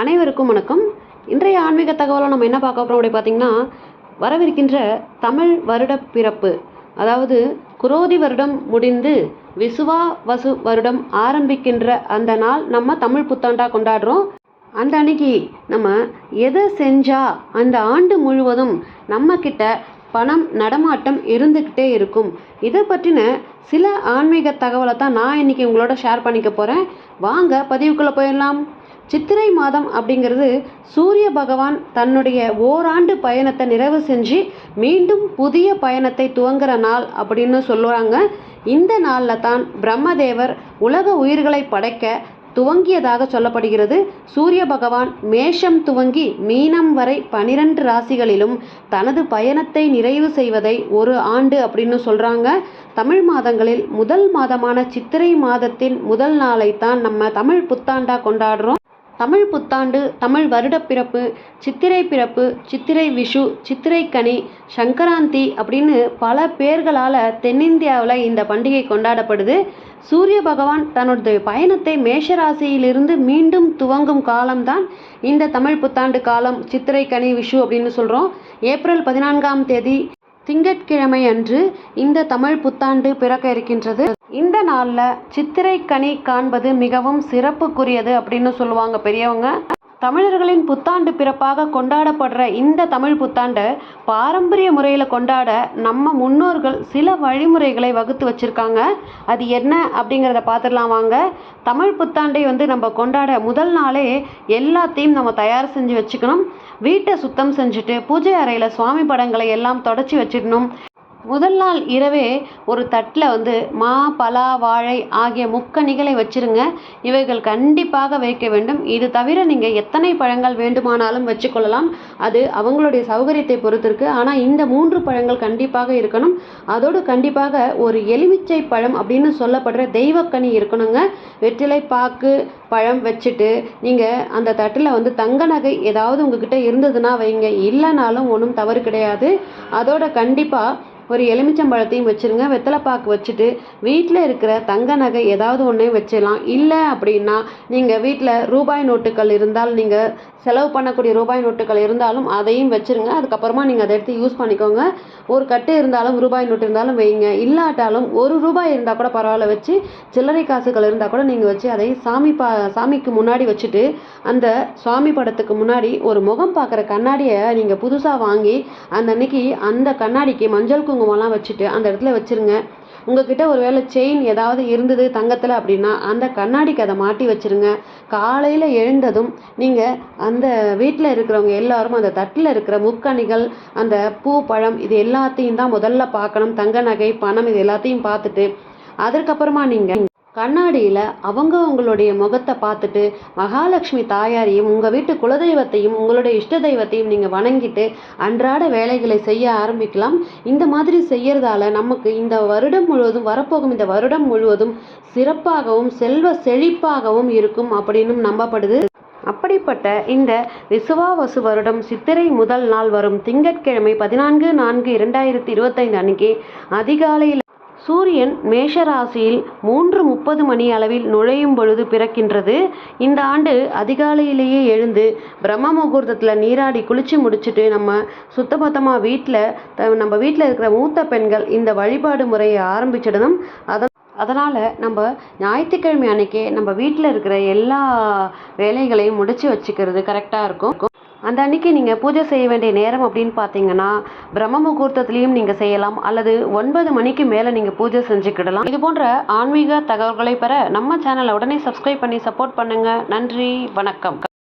அனைவருக்கும் வணக்கம். இன்றைய ஆன்மீக தகவலை நம்ம என்ன பார்க்க போகிறோம் அப்படி பார்த்தீங்கன்னா வரவிருக்கின்ற தமிழ் வருட பிறப்பு அதாவது குரோதி வருடம் முடிந்து விசுவா வசு வருடம் ஆரம்பிக்கின்ற அந்த நாள் நம்ம தமிழ் புத்தாண்டாக கொண்டாடுறோம். அந்த அன்னைக்கு நம்ம எதை செஞ்சால் அந்த ஆண்டு முழுவதும் நம்மக்கிட்ட பணம் நடமாட்டம் இருந்துக்கிட்டே இருக்கும். இதை பற்றின சில ஆன்மீக தகவலை தான் நான் இன்றைக்கி உங்களோட ஷேர் பண்ணிக்க போகிறேன் வாங்க பதிவுக்குள்ளே போயிடலாம். சித்திரை மாதம் அப்படிங்கிறது சூரிய பகவான் தன்னுடைய ஓராண்டு பயணத்தை நிறைவு செஞ்சு மீண்டும் புதிய பயணத்தை துவங்குற நாள் அப்படின்னு சொல்லுவாங்க. இந்த நாளில் தான் பிரம்மதேவர் உலக உயிர்களை படைக்க துவங்கியதாக சொல்லப்படுகிறது. சூரிய பகவான் மேஷம் துவங்கி மீனம் வரை பனிரெண்டு ராசிகளிலும் தனது பயணத்தை நிறைவு செய்வதை ஒரு ஆண்டு அப்படின்னு சொல்கிறாங்க தமிழ் மாதங்களில் முதல் மாதமான சித்திரை மாதத்தின் முதல் நாளை தான் நம்ம தமிழ் புத்தாண்டாக கொண்டாடுறோம். தமிழ் புத்தாண்டு தமிழ் வருடப்பிறப்பு சித்திரை பிறப்பு சித்திரை விஷு சித்திரை கனி சங்கராந்தி அப்படின்னு பல பேர்களால் தென்னிந்தியாவில் இந்த பண்டிகை கொண்டாடப்படுது. சூரிய பகவான் தன்னுடைய பயணத்தை மேஷராசியிலிருந்து மீண்டும் துவங்கும் காலம்தான் இந்த தமிழ் புத்தாண்டு காலம் சித்திரை கனி விஷு அப்படின்னு சொல்கிறோம் ஏப்ரல் பதினான்காம் தேதி திங்கட்கிழமை அன்று இந்த தமிழ் புத்தாண்டு பிறக்க இருக்கின்றது. இந்த நாளில் சித்திரை கனி காண்பது மிகவும் சிறப்புக்குரியது அப்படின்னு சொல்லுவாங்க பெரியவங்க. தமிழர்களின் புத்தாண்டு பிறப்பாக கொண்டாடப்படுற இந்த தமிழ் புத்தாண்டை பாரம்பரிய முறையில் கொண்டாட நம்ம முன்னோர்கள் சில வழிமுறைகளை வகுத்து வச்சுருக்காங்க. அது என்ன அப்படிங்கிறத பார்த்துடலாம் வாங்க. தமிழ் புத்தாண்டை வந்து நம்ம கொண்டாட முதல் நாளே எல்லாத்தையும் நம்ம தயார் செஞ்சு வச்சுக்கணும். வீட்டை சுத்தம் செஞ்சுட்டு பூஜை அறையில் சுவாமி படங்களை எல்லாம் தொடச்சி வச்சிடணும். முதல் நாள் இரவே ஒரு தட்டில் வந்து மா பலா வாழை ஆகிய முக்கணிகளை வச்சிருங்க. இவைகள் கண்டிப்பாக வைக்க வேண்டும். இது தவிர நீங்கள் எத்தனை பழங்கள் வேண்டுமானாலும் வச்சுக்கொள்ளலாம். அது அவங்களுடைய சௌகரியத்தை பொறுத்திருக்கு. ஆனால் இந்த மூன்று பழங்கள் கண்டிப்பாக இருக்கணும். அதோடு கண்டிப்பாக ஒரு எலுமிச்சை பழம் அப்படின்னு சொல்லப்படுற தெய்வக்கனி இருக்கணுங்க. வெற்றிலை பாக்கு பழம் வச்சுட்டு நீங்கள் அந்த தட்டில் வந்து தங்க நகை ஏதாவது உங்ககிட்ட இருந்ததுன்னா வைங்க. இல்லைனாலும் ஒன்றும் தவறு கிடையாது. அதோட கண்டிப்பாக ஒரு எலுமிச்சம்பழத்தையும் வச்சுருங்க. வெத்தலைப்பாக்கு வச்சுட்டு வீட்டில் இருக்கிற தங்க நகை ஏதாவது ஒன்றையும் வச்சிடலாம். இல்லை அப்படின்னா நீங்கள் வீட்டில் ரூபாய் நோட்டுகள் இருந்தால் நீங்கள் செலவு பண்ணக்கூடிய ரூபாய் நோட்டுகள் இருந்தாலும் அதையும் வச்சுருங்க. அதுக்கப்புறமா நீங்கள் அதை எடுத்து யூஸ் பண்ணிக்கோங்க. ஒரு கட்டு இருந்தாலும் ரூபாய் நோட்டு இருந்தாலும் வைங்க. இல்லாட்டாலும் ஒரு ரூபாய் இருந்தால் கூட பரவாயில்ல வச்சு சில்லறை காசுகள் இருந்தால் கூட நீங்கள் வச்சு அதை சாமி பா சாமிக்கு முன்னாடி வச்சுட்டு அந்த சுவாமி படத்துக்கு முன்னாடி ஒரு முகம் பார்க்குற கண்ணாடியை நீங்கள் புதுசாக வாங்கி அந்த அன்னைக்கு அந்த கண்ணாடிக்கு மஞ்சள் குங்குமம்லாம் வச்சுட்டு அந்த இடத்துல வச்சுருங்க. உங்ககிட்ட ஒரு வேளை செயின் ஏதாவது இருந்தது தங்கத்தில் அப்படின்னா அந்த கண்ணாடிக்கு அதை மாட்டி வச்சுருங்க. காலையில் எழுந்ததும் நீங்கள் அந்த வீட்டில் இருக்கிறவங்க எல்லாரும் அந்த தட்டில் இருக்கிற முக்கணிகள் அந்த பூ பழம் இது எல்லாத்தையும் தான் முதல்ல பார்க்கணும். தங்க நகை பணம் இது எல்லாத்தையும் பார்த்துட்டு அதற்கப்புறமா நீங்கள் கண்ணாடியில் அவங்கவங்களுடைய முகத்தை பார்த்துட்டு மகாலட்சுமி தாயாரையும் உங்கள் வீட்டு குலதெய்வத்தையும் உங்களுடைய இஷ்ட தெய்வத்தையும் நீங்கள் வணங்கிட்டு அன்றாட வேலைகளை செய்ய ஆரம்பிக்கலாம். இந்த மாதிரி செய்யறதால நமக்கு இந்த வருடம் முழுவதும் வரப்போகும் இந்த வருடம் முழுவதும் சிறப்பாகவும் செல்வ செழிப்பாகவும் இருக்கும் அப்படின்னு நம்பப்படுது. அப்படிப்பட்ட இந்த விசுவாவசு வருடம் சித்திரை முதல் நாள் வரும் திங்கட்கிழமை பதினான்கு நான்கு இரண்டாயிரத்தி இருபத்தைந்து அன்னைக்கு அதிகாலையில் சூரியன் மேஷராசியில் மூன்று முப்பது மணி அளவில் நுழையும் பொழுது பிறக்கின்றது. இந்த ஆண்டு அதிகாலையிலேயே எழுந்து பிரம்ம முகூர்த்தத்தில் நீராடி குளிச்சு முடிச்சுட்டு நம்ம சுத்தபத்தமாக வீட்டில் நம்ம வீட்டில் இருக்கிற மூத்த பெண்கள் இந்த வழிபாடு முறையை ஆரம்பிச்சிடணும். அதை அதனால் நம்ம ஞாயிற்றுக்கிழமை அன்னைக்கே நம்ம வீட்டில் இருக்கிற எல்லா வேலைகளையும் முடித்து வச்சுக்கிறது கரெக்டாக இருக்கும். அந்த அன்னைக்கு நீங்கள் பூஜை செய்ய வேண்டிய நேரம் அப்படின்னு பார்த்தீங்கன்னா பிரம்ம முகூர்த்தத்துலேயும் நீங்கள் செய்யலாம். அல்லது ஒன்பது மணிக்கு மேலே நீங்கள் பூஜை செஞ்சுக்கிடலாம். இது போன்ற ஆன்மீக தகவல்களை பெற நம்ம சேனலை உடனே சப்ஸ்கிரைப் பண்ணி சப்போர்ட் பண்ணுங்கள் நன்றி வணக்கம்.